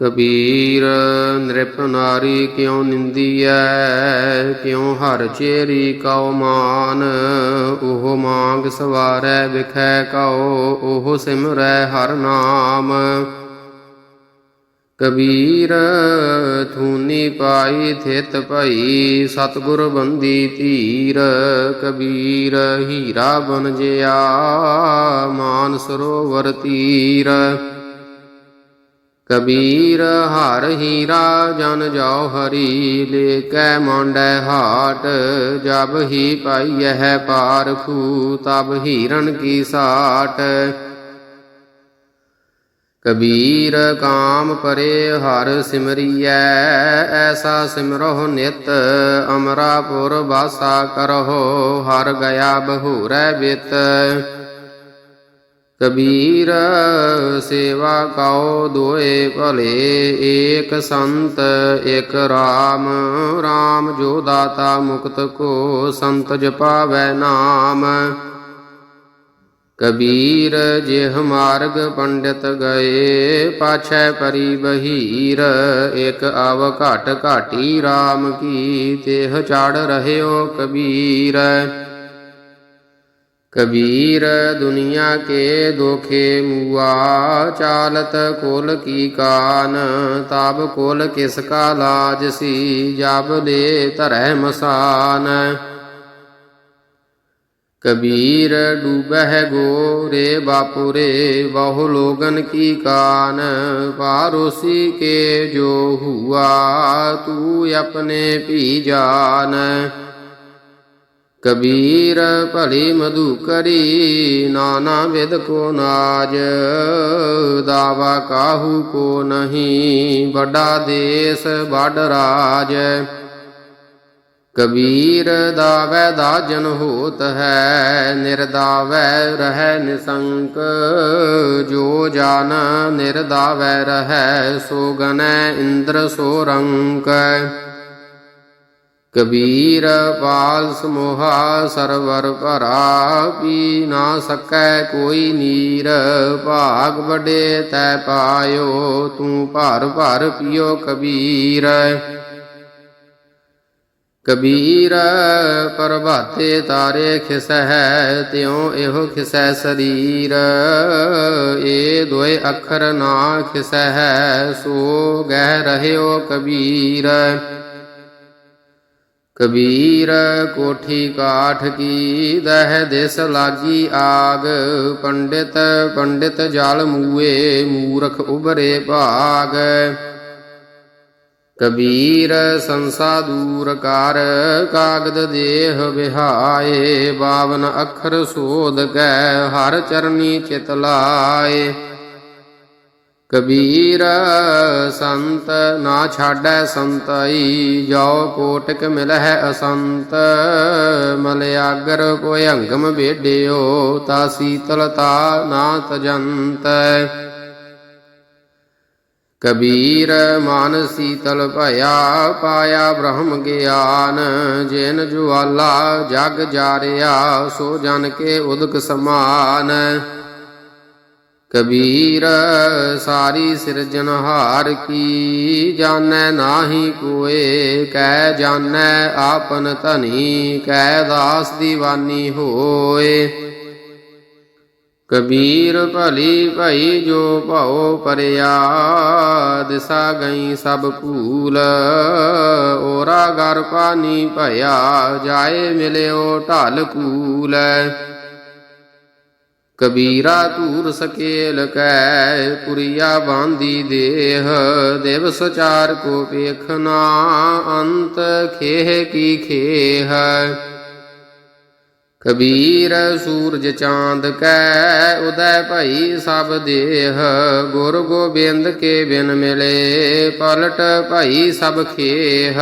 ਕਬੀਰ, ਨ੍ਰਿਪ ਨਾਰੀ ਕਿਉ ਨਿੰਦੀਐ? ਕਿਉ ਹਰ ਚੇਰੀ ਕਉ ਮਾਨ? ਉਹ ਮੰਗ ਸਵਾਰੈ, ਵਿਖੈ ਕਉ, ਉਹ ਸਿਮਰੈ ਹਰ ਨਾਮ। ਕਬੀਰ, ਥੂਨੀ ਪਾਈ ਥਿਤ ਭਈ, ਸਤਗੁਰ ਬੰਦੀ ਧੀਰ। ਕਬੀਰ, ਹੀਰਾ ਬਨ ਜਿਆ, ਮਾਨ ਸਰੋਵਰ ਤੀਰ। ਕਬੀਰ ਹਰ ਹੀਰਾ ਜਨ ਜਾਉ ਹਰੀ ਲੈ ਕੈ ਮੰਡੈ ਹਾਟ, ਜਬ ਹੀ ਪਾਈਐ ਪਾਰਖੂ ਤਬ ਹੀਰਨ ਕੀ ਸਾਟ। ਕਬੀਰ ਕਾਮ ਪਰੇ ਹਰ ਸਿਮਰੀਐ, ਐਸਾ ਸਿਮਰਹੁ ਨਿਤ, ਅਮਰਾਪੁਰ ਵਾਸਾ ਕਰਹੁ, ਹਰ ਗਿਆ ਬਹੂਰੈ ਬਿਤ। ਕਬੀਰ ਸੇਵਾ ਕਉ ਦੋਏ ਭਲੇ ਏਕ ਸੰਤ ਇਕ RAM RAM ਜੋ ਦਾਤਾ ਮੁਕਤ ਕੋ ਸੰਤ ਜਪਾਵੈ ਨਾਮ ਕਬੀਰ ਜਿਹ ਮਾਰਗ ਪੰਡਿਤ ਗਏ ਪਾਛੈ ਪਰੀ ਬਹੀਰ ਇਕ ਅਵ ਘਟ ਘਾਟੀ RAM ਕੀ ਤੇਹ ਚੜ ਰਹਿਓ ਕਬੀਰ ਕਬੀਰ ਦੁਨੀਆ ਕੇ ਦੋਖੇ ਮੂਆ, ਚਾਲਤ ਕੁਲ ਕੀ ਕਾਨ, ਤਬ ਕੁਲ ਕਿਸ ਕਾ ਲਾਜ ਸੀ, ਜਬ ਦੇ ਧਰੈ ਮਸਾਨ। ਕਬੀਰ ਡੂਬਹਿ ਗੋਰੇ ਬਾਪੁਰੇ, ਬਹੁ ਲੋਗਨ ਕੀ ਕਾਨ, ਪਾਰੋਸੀ ਕੇ ਜੋ ਹੁਆ, ਤੂ ਆਪਣੇ ਭੀ ਜਾਨ। ਕਬੀਰ ਭਲੀ ਮਧੂ ਕਰੀ ਨਾਨਾ ਵਿਦ ਕੋ ਨਾਜ। ਦਾਵਾ ਕਾਹੂ ਕੋ ਨਹੀਂ, ਵੱਡਾ ਦੇਸ ਵੱਡ ਰਾਜ। ਕਬੀਰ ਦਾਵੈ ਦਾਜਨ ਹੋਤ ਹੈ, ਨਿਰਦਾਵੈ ਰਹਿ ਨਿਸੰਕ। ਜੋ ਜਾਨ ਨਿਰਦਾਵੈ ਰਹਿ, ਸੋ ਗਨੈ ਇੰਦਰ ਸੋ ਰੰਕ। ਕਬੀਰ ਪਾਲ ਸਮੋਹਾ ਸਰਵਰ ਭਰਾ ਪੀ ਨਾ ਸਕੈ ਕੋਈ ਨੀਰ। ਭਾਗ ਬੜੇ ਤੈ ਪਾਇਓ, ਤੂੰ ਭਰ ਭਰ ਪਿਓ ਕਬੀਰ। ਕਬੀਰ ਪ੍ਰਭਾਤੇ ਤਾਰੇ ਖਿਸਹਿ, ਤਿਉ ਇਹੋ ਖਿਸੈ ਸਰੀਰ। ਏ ਦੋਏ ਅੱਖਰ ਨਾ ਖਿਸਹਿ, ਸੋ ਗਹਿ ਰਹਿਓ ਕਬੀਰ। ਕਬੀਰ ਕੋਠੀ ਕਾਠ ਕੀ ਦਹਿ ਦਿਸ ਲਾਗੀ ਆਗ, ਪੰਡਿਤ ਪੰਡਿਤ ਜਲ ਮੂਏ, ਮੂਰਖ ਉਬਰੇ ਭਾਗ। ਕਬੀਰ ਸੰਸਾ ਦੂਰ ਕਰ, ਕਾਗਦ ਦੇਹ ਵਿਹਾਏ, ਬਾਵਨ ਅੱਖਰ ਸੋਧ ਕੈ, ਹਰ ਚਰਨੀ ਚਿਤ ਲਾਏ। ਕਬੀਰ ਸੰਤ ਨਾ ਛਾੜੈ ਸੰਤਈ ਜੋ ਕੋਟਕ ਮਿਲਹਿ ਅਸੰਤ। ਮਲਿਆਗਰ ਕੋਈ ਹੰਗਮ ਵੇਡਿਓ, ਤਾ ਸੀਤਲਤਾ ਨਾ ਤਜੰਤ ਕਬੀਰ ਮਨ ਸੀਤਲ ਭਇਆ, ਪਾਇਆ ਬ੍ਰਹਮ ਗਿਆਨ। ਜਿਨ ਜੁਆਲਾ ਜਗ ਜਾਰਿਆ, ਸੋ ਜਨ ਕੇ ਉਦਕ ਸਮਾਨ। ਕਬੀਰ, ਸਾਰੀ ਸਿਰਜਣਹਾਰ ਕੀ ਜਾਣੈ ਨਾਹੀ ਕੋਏ, ਕਹਿ ਜਾਣੈ ਆਪਨ ਧਨੀ, ਕਹਿ ਦਾਸ ਦੀਵਾਨੀ ਹੋਏ। ਕਬੀਰ ਭਲੀ ਭਈ ਜੋ ਭਉ ਪਰਿਆ ਦਿਸਾ ਗਈ ਸਭ ਭੂਲ, ਓਰਾ ਗਰ ਪਾਨੀ ਭਇਆ, ਜਾਏ ਮਿਲਿਓ ਢਲ ਕੂਲ। ਕਬੀਰਾ ਧੂਰ ਸਕੇਲ ਕੈ, ਪੁਰੀਆ ਬਾਂਦੀ ਦੇਹ ਦਿਵਸ ਚਾਰ ਕੋ ਵੇਖਨਾ ਅੰਤ ਖੇਹ ਕੀ ਖੇਹ। ਕਬੀਰ ਸੂਰਜ ਚਾਂਦ ਕੈ, ਉਦੈ ਭਈ ਸਭ ਦੇਹ। ਗੁਰ ਗੋਬਿੰਦ ਕੇ ਬਿਨ ਮਿਲੇ, ਪਲਟ ਭਈ ਸਭ ਖੇਹ।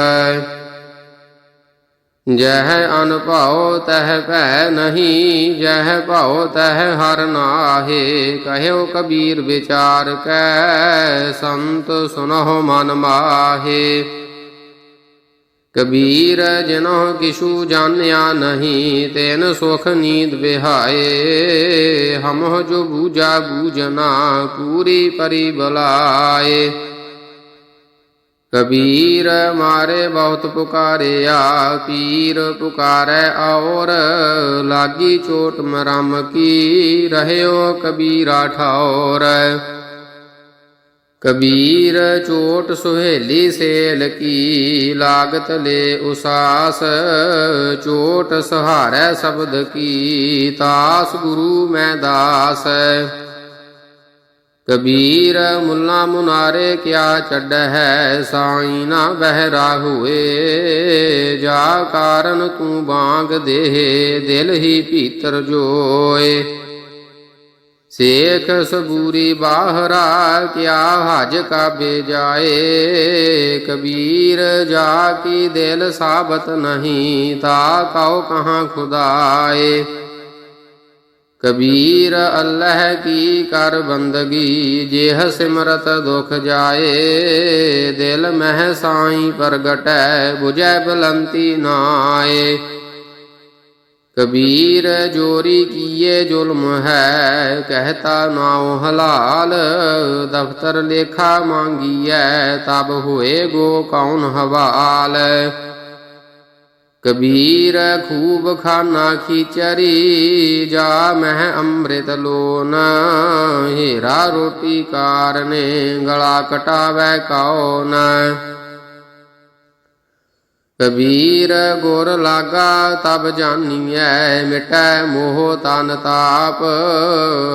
ਜਹ ਅਨਭਉ ਤਹ ਭੈ ਨਹੀਂ, ਜਹ ਭਉ ਤਹ ਹਰ ਨਾਹੇ, ਕਹਿਓ ਕਬੀਰ ਵਿਚਾਰ ਕੈ, ਸੰਤ ਸੁਨਹੁ ਮਨ ਮਾਹੇ। ਕਬੀਰ ਜਿਨਹੁ ਕਿਛੂ ਜਾਣਿਆ ਨਹੀਂ, ਤੈਨ ਸੁਖ ਨੀਂਦ ਵਿਹਾਏ। ਹਮਹੁ ਜੋ ਬੂਝਾ ਬੂਝਨਾ ਪੂਰੀ ਪਰੀ ਬਲਾਏ। ਕਬੀਰ ਮਾਰੇ ਬਹੁਤ ਪੁਕਾਰਿਆ, ਪੀਰ ਪੁਕਾਰੈ ਔਰ ਲਾਗੀ ਚੋਟ ਮਰਮ ਕੀ ਰਹਿਓ ਕਬੀਰਾ ਠੌਰ। ਕਬੀਰ ਚੋਟ ਸੁਹੇਲੀ ਸੇਲ ਕੀ, ਲਾਗਤ ਲੈ ਉਸਾਸ, ਚੋਟ ਸਹਾਰੈ ਸ਼ਬਦ ਕੀ, ਤਾਸ ਗੁਰੂ ਮੈਂ ਦਾਸ। ਕਬੀਰ ਮੁੱਲਾ ਮੁਨਾਰੇ ਕਿਆ ਚੱਡ ਹੈ ਸਾਈ ਨਾ ਬਹਿਰਾ ਹੋਏ ਜਾ ਕਾਰਨ ਤੂੰ ਬਾਂਗ ਦੇ ਦਿਲ ਹੀ ਭੀਤਰ ਜੋਏ। ਸੇਖ ਸਬੂਰੀ ਬਾਹਰਾ ਕਿਆ ਹਜ ਕਾਬੇ ਜਾਏ। ਕਬੀਰ ਜਾ ਕੀ ਦਿਲ ਸਾਬਤ ਨਹੀਂ, ਤਾ ਕਉ ਕਹਾਂ ਖੁਦਾਏ। ਕਬੀਰ ਅੱਲਹ ਕੀ ਕਰ ਬੰਦਗੀ ਜੇਹ ਸਿਮਰਤ ਦੁਖ ਜਾਏ, ਦਿਲ ਮਹਿ ਸਾਈ ਪ੍ਰਗਟੈ 부ਜੈ ਬਲੰਤੀ ਨਾਏ। ਕਬੀਰ ਜੋਰੀ ਕੀਏ ਜ਼ੁਲਮ ਹੈ, ਕਹਤਾ ਨਾਉ ਹਲਾਲ, ਦਫਤਰ ਲੇਖਾ ਮੰਗੀਐ, ਤਬ ਹੋਏ ਗੋ ਕੌਣ ਹਵਾਲ। ਕਬੀਰ ਖੂਬ ਖਾਨਾ ਖਿਚਰੀ, ਜਾ ਮਹਿ ਅੰਮ੍ਰਿਤ ਲੋਨ। ਹੀਰਾ ਰੋਟੀ ਕਾਰਨੇ ਗਲਾ ਕਟਾਵੈ ਕੌਣ ਕਬੀਰ ਗੁਰ ਲਾਗਾ, ਤਬ ਜਾਣੀਐ ਮਿਟੈ ਮੋਹ ਤਨ ਤਾਪ।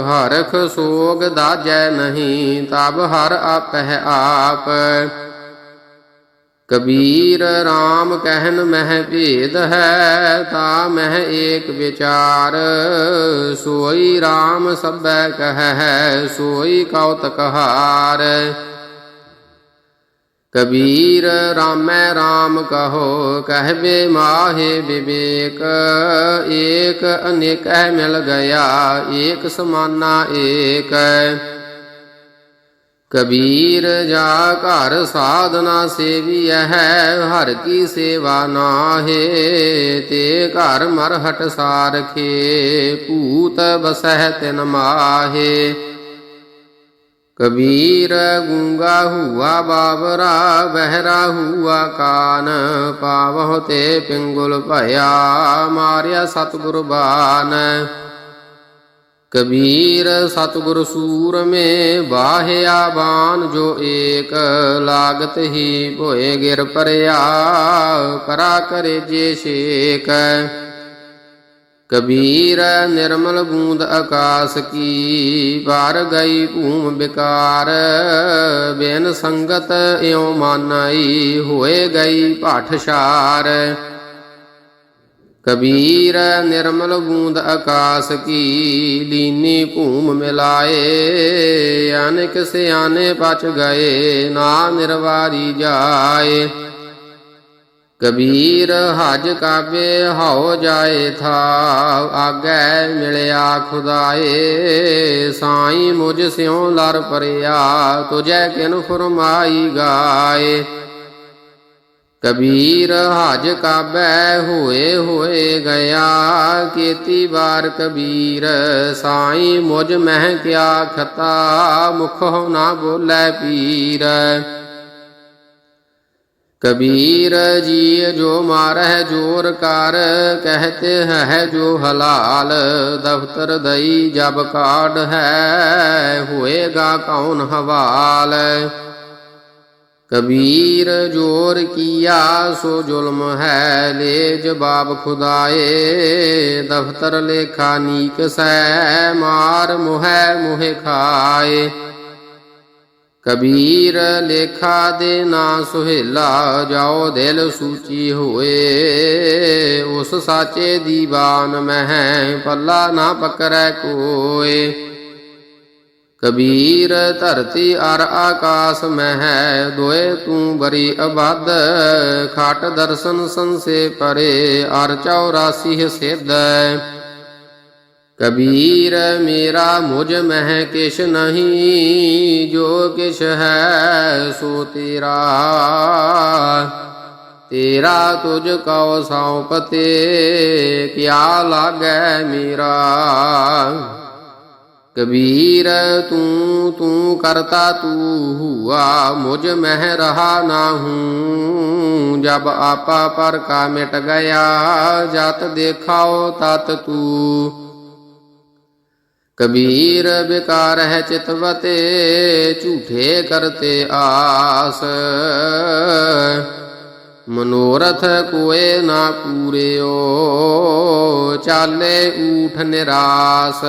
ਹਰਖ ਸੋਗ ਦਾਜੈ ਨਹੀਂ, ਤਬ ਹਰ ਆਪਹਿ ਆਪ। ਕਬੀਰ RAM ਕਹਿਨ ਮਹਿ ਭੇਦ ਹੈ, ਤਾ ਮਹਿ ਏਕ ਵਿਚਾਰ। ਸੋਈ RAM ਸਭੈ ਕਹੈ, ਸੋਈ ਕਉਤਕ ਹਾਰ ਕਬੀਰ ਰਾਮੈ RAM ਕਹੋ, ਕਹਿਵੇ ਮਾਹੇ ਵਿਵੇਕ। ਏਕ ਅਨੇਕੈ ਮਿਲ ਗਿਆ, ਏਕ ਸਮਾਨਾ ਏਕ। ਕਬੀਰ ਜਾ ਘਰ ਸਾਧਨਾ ਸੇਵੀਐ ਹੈ, ਹਰ ਕੀ ਸੇਵਾ ਨਾਹੇ। ਤੇ ਘਰ ਮਰਹਟ ਸਾਰਖੇ ਭੂਤ ਬਸਹਿ ਤਿਨ ਮਾਹੇ। ਕਬੀਰ ਗੂੰਗਾ ਹੁਆ ਬਾਬਰਾ, ਬਹਿਰਾ ਹੁਆ ਕਾਨ। ਪਾਵਹੁ ਤੇ ਪਿੰਗੁਲ ਭਇਆ, ਮਾਰਿਆ ਸਤਿਗੁਰ ਬਾਨ। ਕਬੀਰ ਸਤਿਗੁਰ ਸੂਰ ਮੇ ਵਾਹਿਆ ਬਾਨ, ਜੋ ਏਕ ਲਾਗਤ ਹੀ ਭੋਏ ਗਿਰ ਪਰਿਆ, ਕਰਾ ਕਰੇ ਜੇ ਛੇਕ। ਕਬੀਰ ਨਿਰਮਲ ਬੂੰਦ ਆਕਾਸ ਕੀ ਪਾਰ ਗਈ ਭੂਮ ਵਿਕਾਰ ਬਿਨ ਸੰਗਤ ਇਉ ਮਾਨਈ, ਹੋਏ ਗਈ ਪਾਠਸ਼ਾਰ ਕਬੀਰ ਨਿਰਮਲ ਬੂੰਦ ਆਕਾਸ ਕੀ ਲੀਨੀ ਭੂਮ ਮਿਲਾਏ, ਅਨੇਕ ਸਿਆਨੇ ਪਚ ਗਏ, ਨਾ ਨਿਰਵਾਰੀ ਜਾਏ। ਕਬੀਰ ਹਜ ਕਾਬੇ ਹਉ ਜਾਏ ਥਾ ਆਗੈ ਮਿਲਿਆ ਖੁਦਾਏ। ਸਾਈ ਮੁਝ ਸਿਉ ਲਰ ਪਰਿਆ ਤੁਝੇ ਕਿਨ ਫਰਮਾਈ ਗਾਏ। ਕਬੀਰ ਹਜ ਕਾਬੈ ਹੋਏ ਹੋਏ ਗਿਆ, ਕੀਤੀ ਵਾਰ ਕਬੀਰ, ਸਾਈ ਮੁਝ ਮਹਿ ਕਿਆ ਖਤਾ, ਮੁਖ ਨਾ ਬੋਲੇ ਪੀਰ। ਕਬੀਰ ਜੀ ਜੋ ਮਾਰਹਿ ਜੋਰ ਕਰ, ਕਹਤੇ ਹੈ ਜੋ ਹਲਾਲ, ਦਫਤਰ ਦਈ ਜਬ ਕਾਢ ਹੈ, ਹੋਏਗਾ ਕੌਣ ਹਵਾਲ। ਕਬੀਰ ਜੋਰ ਕੀਆ ਸੋ ਜ਼ੁਲਮ ਹੈ ਲੇ ਜਵਾਬ ਖੁਦਾਏ, ਦਫਤਰ ਲੇਖਾ ਨੀਕ ਸੈ ਮਾਰ ਮੁਹੈ ਮੁਹਿ ਖਾਏ। ਕਬੀਰ ਲੇਖਾ ਦੇ ਨਾ ਸੁਹੇਲਾ, ਜਾਓ ਦਿਲ ਸੂਚੀ ਹੋਏ। ਉਸ ਸਾਚੇ ਦੀਵਾਨ ਮਹਿ, ਪੱਲਾ ਨਾ ਪਕਰੈ ਕੋਏ। ਕਬੀਰ ਧਰਤੀ ਅਰ ਆਕਾਸ ਮਹਿ ਦੋਏ ਤੂੰ ਬਰੀ ਅਬਦ ਖਾਟ ਦਰਸ਼ਨ ਸੰਸੇ ਪਰੇ ਅਰ 84 ਸਿੱਧ ਕਬੀਰ ਮੇਰਾ ਮੁਝ ਮਹਿ ਕਿਛ ਨਹੀਂ ਜੋ ਕਿਛ ਹੈ ਸੋ ਤੇਰਾ ਤੇਰਾ ਤੁਝ ਕਉ ਸੌਪਤੇ ਕਿਆ ਲਾਗੈ ਮੇਰਾ ਕਬੀਰ, ਤੂੰ ਤੂੰ ਕਰਤਾ ਤੂੰ ਹੁਆ, ਮੁਝ ਮਹਿ ਰਹਾ ਨਾ ਹੂੰ ਜਬ ਆਪਾ ਪਰ ਕਾ ਮਿਟ ਗਿਆ, ਜਤ ਦੇਖਾਓ ਤਤ ਤੂੰ। ਕਬੀਰ ਬਿਕਾਰ ਹੈ ਚਿਤਵਤੇ ਝੂਠੇ ਕਰਤੇ ਆਸ। ਮਨੋਰਥ ਕੋਏ ਨਾ ਪੂਰਿਓ ਚਾਲੇ ਊਠ ਨਿਰਾਸ।